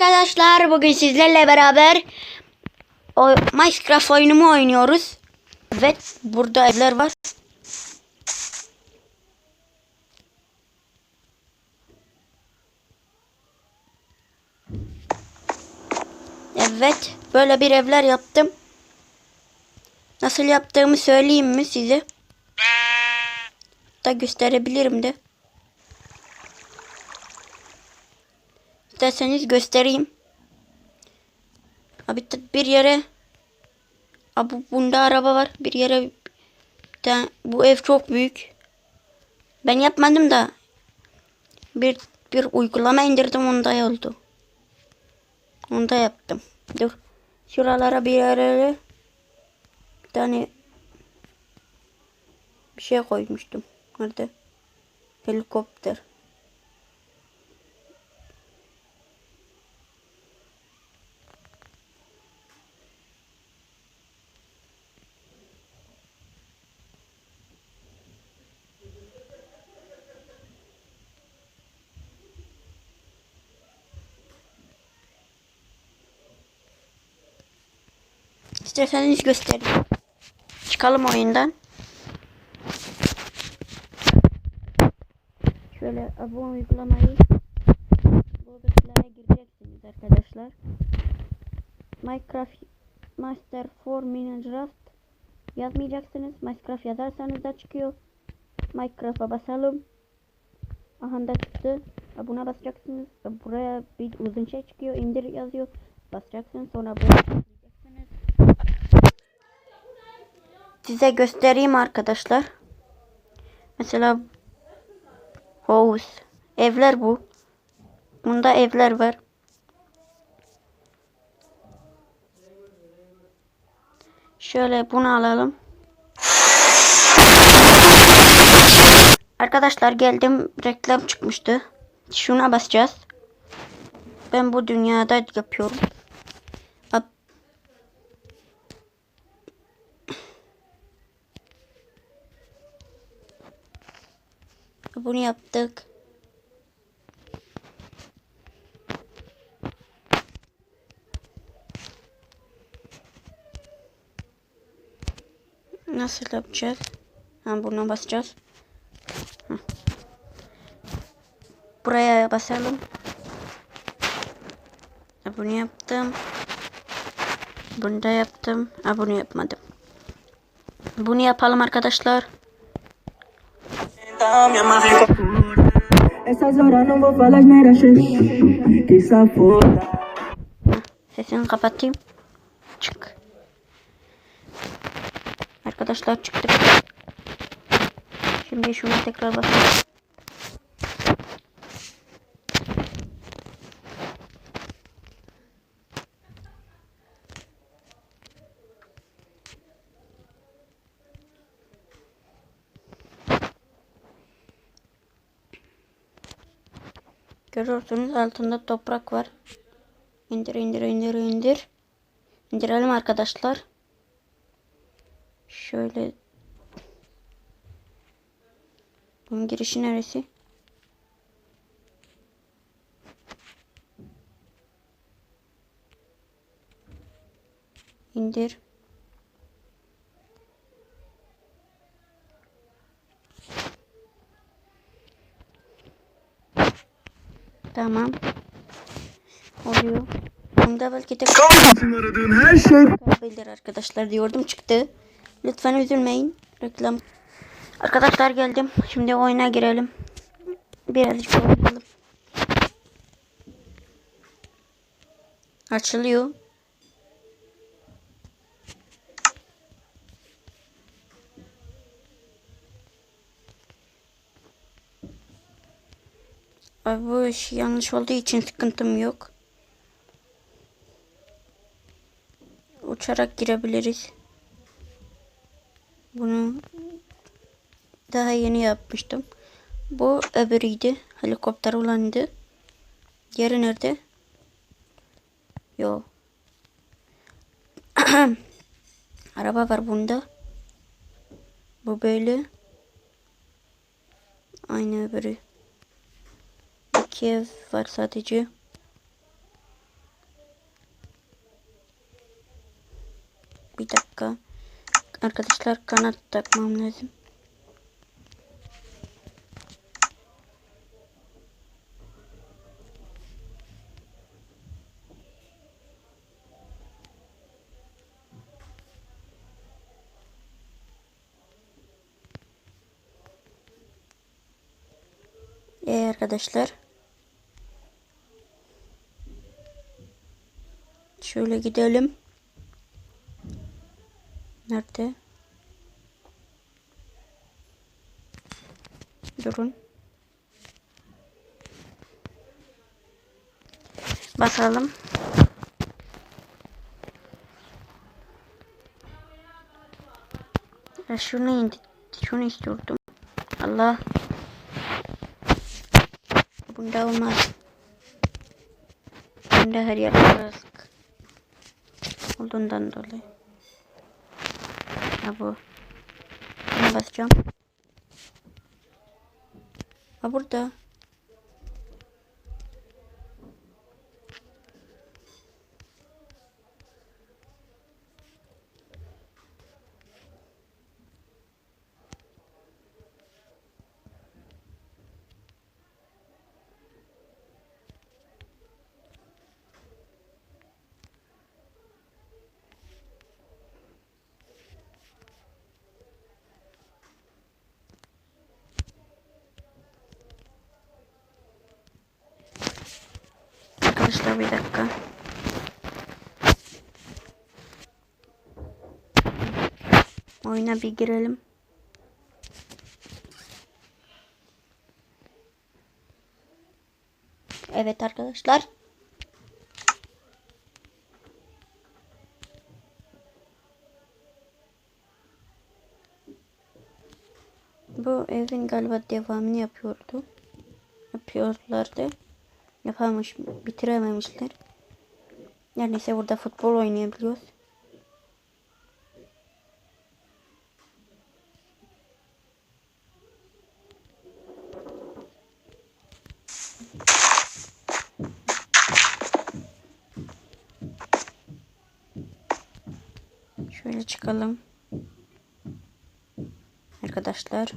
Arkadaşlar bugün sizlerle beraber o Minecraft oyunumu oynuyoruz. Evet burada evler var. Evet böyle bir evler yaptım. Nasıl yaptığımı söyleyeyim mi size? Da gösterebilirim de. İsterseniz göstereyim. Abi bir yere Abi bunda araba var. Bir yere bir tane- bu ev çok büyük. Ben yapmadım da bir bir uygulama indirdim onda oldu. Onda yaptım. Dur. Şuralara bir yere bir tane bir şey koymuştum. Nerede? Helikopter. İsterseniz göstereyim. Çıkalım oyundan. Şöyle bu uygulamayı Google'a gireceksiniz arkadaşlar. Minecraft Master for Minecraft yazmayacaksınız. Minecraft yazarsanız da çıkıyor. Minecraft'a basalım. Aha da çıktı. Buna basacaksınız. Buraya bir uzun şey çıkıyor. İndir yazıyor. Basacaksınız. Sonra buraya Size göstereyim arkadaşlar. Mesela house. Evler bu. Bunda evler var. Şöyle bunu alalım. Arkadaşlar geldim. Reklam çıkmıştı. Şuna basacağız. Ben bu dünyada yapıyorum. Bunu yaptık. Nasıl yapacağız? Ha buna basacağız. Hı. Buraya basalım. Ha, Bunu yaptım. Bunu da yaptım. Ha bunu yapmadım. Bunu yapalım arkadaşlar. Da minha marca Essas horas não vou falar asneira, Que safada Sesini kapatayım. Çık. Arkadaşlar çıktık. Şimdi şuna tekrar basalım. Görüyorsunuz altında toprak var. İndir indir indir indir. İndirelim arkadaşlar. Şöyle. Bunun girişi neresi? İndir. Tamam. Oluyor. Bunda belki de aradığın her şey Bildir arkadaşlar diyordum çıktı. Lütfen üzülmeyin. Reklam. Arkadaşlar geldim. Şimdi oyuna girelim. Birazcık oynayalım. Açılıyor. Ay, Bu iş yanlış olduğu için sıkıntım yok. Uçarak girebiliriz. Bunu daha yeni yapmıştım. Bu öbürüydü. Helikopter olandı. Diğeri nerede? Yo. Araba var bunda. Bu böyle. Aynı öbürü iki ev var sadece. Bir dakika. Arkadaşlar kanat takmam lazım. Ee, arkadaşlar. Şöyle gidelim. Nerede? Durun. Basalım. Ya şunu indi. Şunu istiyordum. Allah. Bunda olmaz. Bunda her yer kazık. Olduğundan dolayı. Ha bu. Buna basacağım. Ha burada. Arkadaşlar bir dakika. Oyuna bir girelim. Evet arkadaşlar. Bu evin galiba devamını yapıyordu. Yapıyorlardı. Yapamış, bitirememişler. Her neyse burada futbol oynayabiliyoruz. Şöyle çıkalım. Arkadaşlar.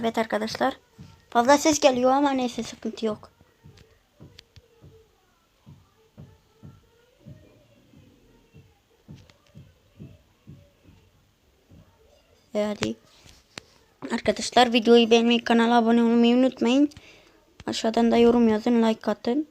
Evet arkadaşlar. Fazla ses geliyor ama neyse sıkıntı yok. Hadi. Arkadaşlar videoyu beğenmeyi, kanala abone olmayı unutmayın. Aşağıdan da yorum yazın, like atın.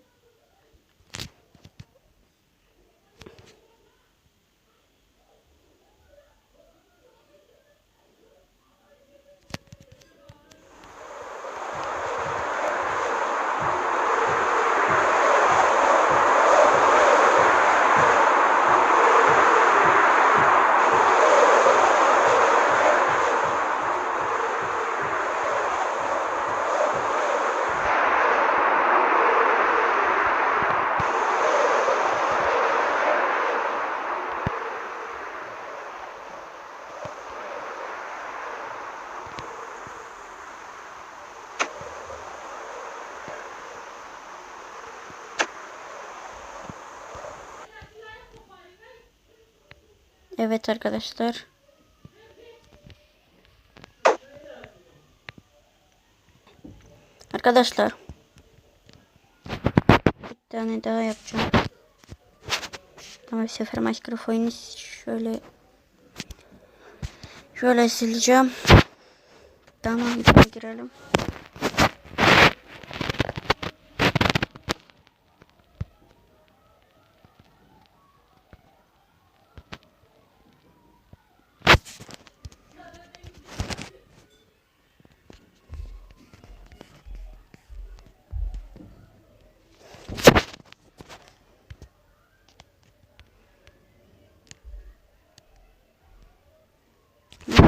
Evet arkadaşlar. Arkadaşlar. Bir tane daha yapacağım. Ama bir sefer mikrofonu şöyle şöyle sileceğim. Tamam girelim.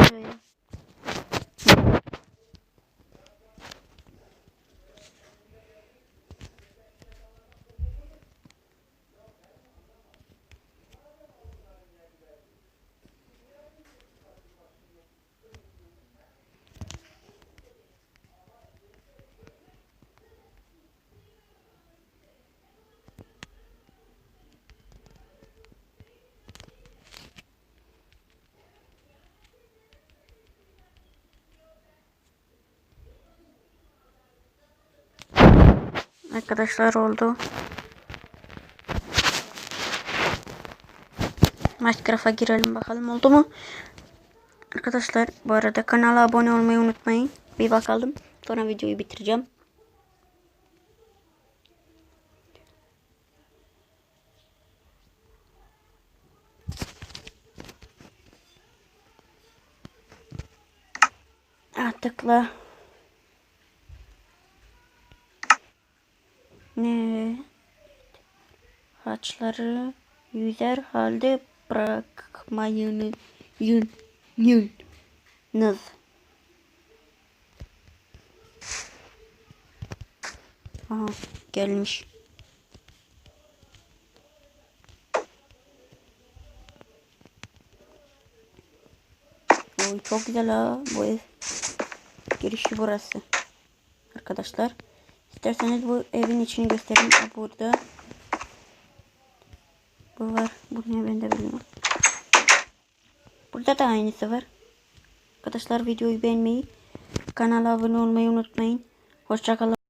Buraya. Arkadaşlar oldu. Minecraft'a girelim bakalım oldu mu? Arkadaşlar bu arada kanala abone olmayı unutmayın. Bir bakalım. Sonra videoyu bitireceğim. Ah, tıkla. Ne? Haçları yüzer halde bırakmayın. Yün. Yün. Nız. Aha gelmiş. Oy çok güzel ha bu ev. Girişi burası. Arkadaşlar. İsterseniz bu evin içini göstereyim. Burada. Bu var. Bu ne ben de bilmiyorum. Burada da aynısı var. Arkadaşlar videoyu beğenmeyi, kanala abone olmayı unutmayın. Hoşçakalın.